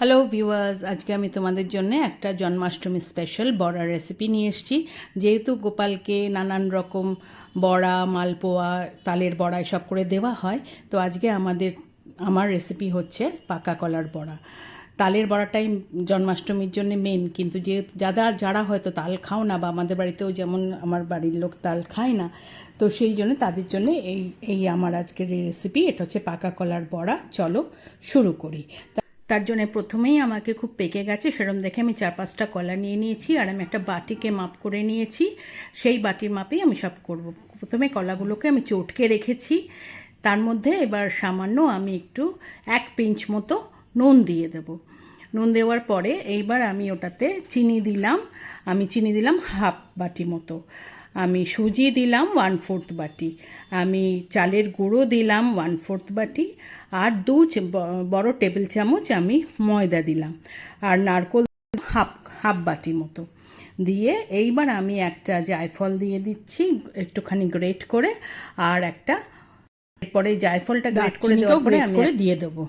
Hello viewers আজকে আমি তোমাদের জন্য একটা জন্মাষ্টমী স্পেশাল বড়া রেসিপি নিয়ে এসেছি। যেহেতু গোপালকে নানান রকম বড়া, মালপোয়া, তালের বড়া এসব করে দেওয়া হয়, তো আজকে আমাদের, আমার রেসিপি হচ্ছে পাকা কলার বড়া। তালের বড়াটাই জন্মাষ্টমীর জন্য মেন কিন্তু যেহেতু যারা যারা হয়তো তাল খাও না বা আমাদের বাড়িতেও যেমন আমার বাড়ির লোক তাল খায় না, তো সেই জন্য তাদের জন্য এই এই আমার আজকের রেসিপি এটা হচ্ছে পাকা কলার বড়া। চলো শুরু করি। তার জন্য প্রথমেই আমাকে খুব পেকে গেছে। সেরম দেখে আমি চার পাঁচটা কলা নিয়ে নিয়েছি আর আমি একটা বাটিকে মাপ করে নিয়েছি। সেই বাটির মাপেই আমি সব করব। প্রথমে কলাগুলোকে আমি চটকে রেখেছি। তার মধ্যে এবার সামান্য আমি একটু এক পিঞ্চ মতো নুন দিয়ে দেব। নুন দেওয়ার পরে এইবার আমি ওটাতে চিনি দিলাম। আমি চিনি দিলাম হাফ বাটি মতো। আমি সুজি দিলাম ওয়ান ফোর্থ বাটি। আমি চালের গুঁড়ো দিলাম ওয়ান ফোর্থ বাটি। আর দু বড় টেবিল চামচ আমি ময়দা দিলাম। আর নারকোল হাফ হাফ বাটি মতো। দিয়ে এইবার আমি একটা জায়ফল দিয়ে দিচ্ছি একটুখানি গ্রেট করে। আর একটা এরপরে জায়ফলটা গ্রেট করে দেওয়ার পরে আমি দিয়ে দেবো।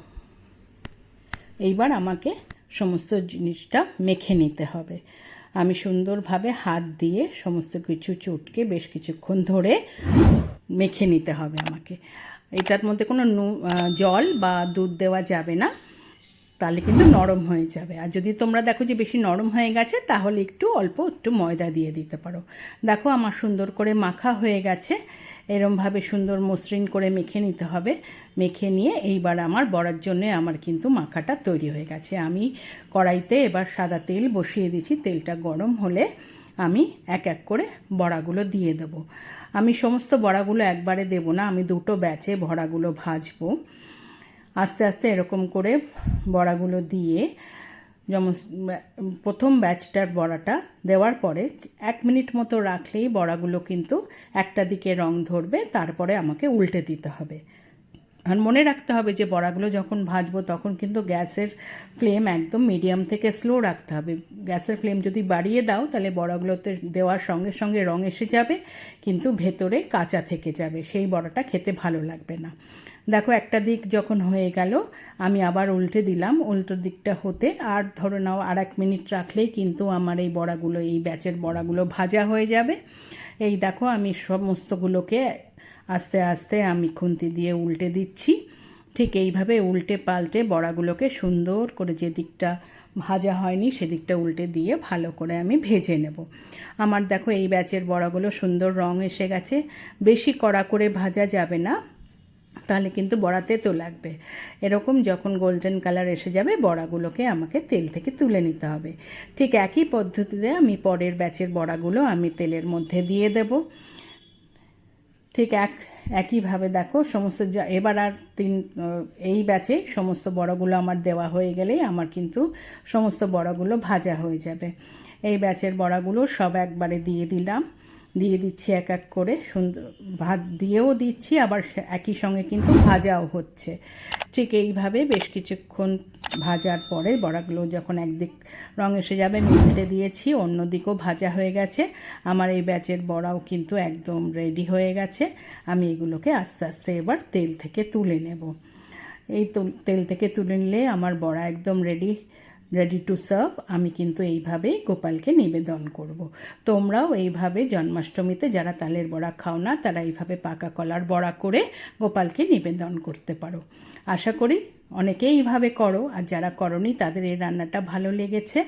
এইবার আমাকে সমস্ত জিনিসটা মেখে নিতে হবে। আমি সুন্দরভাবে হাত দিয়ে সমস্ত কিছু চটকে বেশ কিছুক্ষণ ধরে মেখে নিতে হবে আমাকে। এটার মধ্যে কোনো জল বা দুধ দেওয়া যাবে না। তাহলে কিন্তু নরম হয়ে যাবে। আর যদি তোমরা দেখো যে বেশি নরম হয়ে গেছে, তাহলে একটু অল্প একটু ময়দা দিয়ে দিতে পারো। দেখো আমার সুন্দর করে মাখা হয়ে গেছে। এরমভাবে সুন্দর মসৃণ করে মেখে নিতে হবে। মেখে নিয়ে এইবার আমার বড়ার জন্য আমার কিন্তু মাখাটা তৈরি হয়ে গেছে। আমি কড়াইতে এবার সাদা তেল বসিয়ে দিচ্ছি তেলটা গরম হলে আমি এক এক করে বড়াগুলো দিয়ে দেবো। আমি সমস্ত বড়াগুলো একবারে দেব না। আমি দুটো ব্যাচে বড়াগুলো ভাজবো। আস্তে আস্তে এরকম করে বড়াগুলো দিয়ে যেমন প্রথম ব্যাচটার বড়াটা দেওয়ার পরে এক মিনিট মতো রাখলেই বড়াগুলো কিন্তু একটা দিকে রং ধরবে, তারপরে আমাকে উল্টে দিতে হবে। আর মনে রাখতে হবে যে বড়াগুলো যখন ভাজবো তখন কিন্তু গ্যাসের ফ্লেম একদম মিডিয়াম থেকে স্লো রাখতে হবে। গ্যাসের ফ্লেম যদি বাড়িয়ে দাও তাহলে বড়াগুলোতে দেওয়ার সঙ্গে সঙ্গে রং এসে যাবে, কিন্তু ভেতরে কাঁচা থেকে যাবে। সেই বড়াটা খেতে ভালো লাগবে না। দেখো একটা দিক যখন হয়ে গেল, আমি আবার উল্টে দিলাম। উল্টো দিকটা হতে আর ধরো নাও আর এক মিনিট রাখলেই কিন্তু আমার এই বড়াগুলো, এই ব্যাচের বড়াগুলো ভাজা হয়ে যাবে। এই দেখো আমি সমস্তগুলোকে আস্তে আস্তে আমি খুন্তি দিয়ে উল্টে দিচ্ছি। ঠিক এইভাবে উল্টে পাল্টে বড়াগুলোকে সুন্দর করে যে দিকটা ভাজা হয়নি সেদিকটা উল্টে দিয়ে ভালো করে আমি ভেজে নেব। আমার দেখো এই ব্যাচের বড়াগুলো সুন্দর রং এসে গেছে। বেশি কড়া করে ভাজা যাবে না, তাহলে কিন্তু বড়াতে তো লাগবে। এরকম যখন গোল্ডেন কালার এসে যাবে, বড়াগুলোকে আমাকে তেল থেকে তুলে নিতে হবে। ঠিক একই পদ্ধতিতে আমি পরের ব্যাচের বড়াগুলো আমি তেলের মধ্যে দিয়ে দেব। ঠিক এক, একইভাবে দেখো, সমস্ত যা, এবার আর তিন এই ব্যাচে সমস্ত বড়াগুলো আমার দেওয়া হয়ে গেলেই আমার কিন্তু সমস্ত বড়াগুলো ভাজা হয়ে যাবে। এই ব্যাচের বড়াগুলো সব একবারে দিয়ে দিলাম। দিয়ে দিচ্ছি এক এক করে, সুন্দর, ভাত দিয়েও দিচ্ছি, আবার একই সঙ্গে কিন্তু ভাজাও হচ্ছে। ঠিক এইভাবে বেশ কিছুক্ষণ ভাজার পরে বড়াগুলো যখন একদিক রং এসে যাবে মিলতে দিয়েছি অন্য দিকও ভাজা হয়ে গেছে। আমার এই ব্যাচের বড়াও কিন্তু একদম রেডি হয়ে গেছে। আমি এগুলোকে আস্তে আস্তে এবার তেল থেকে তুলে নেব। এই তেল থেকে তুলে নিলে আমার বড়া একদম রেডি রেডি টু সার্ভ আমি কিন্তু এইভাবেই গোপালকে নিবেদন করব। তোমরাও এইভাবে জন্মাষ্টমীতে যারা তালের বড়া খাও না, তারা এইভাবে পাকা কলার বড়া করে গোপালকে নিবেদন করতে পারো। আশা করি অনেকেই এইভাবে করো, আর যারা করনি তাদের এই রান্নাটা ভালো লেগেছে।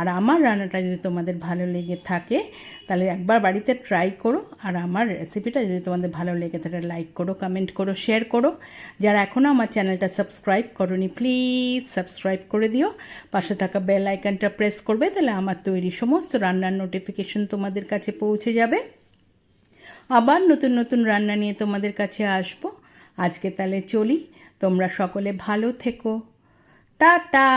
আর আমার রান্নাটা যদি তোমাদের ভালো লেগে থাকে, তাহলে একবার বাড়িতে ট্রাই করো, আর আমার রেসিপিটা যদি তোমাদের ভালো লেগে থাকে লাইক করো কমেন্ট করো শেয়ার করো। যারা এখনও আমার চ্যানেলটা সাবস্ক্রাইব করনি প্লিজ সাবস্ক্রাইব করে দিও। পাশে থাকা বেল আইকনটা প্রেস করবে, তাহলে আমার তৈরি সমস্ত রান্নার নোটিফিকেশন তোমাদের কাছে পৌঁছে যাবে। আবার নতুন নতুন রান্না নিয়ে তোমাদের কাছে আসব। আজকে তাহলে চলি। তোমরা সকলে ভালো থেকো। টাটা!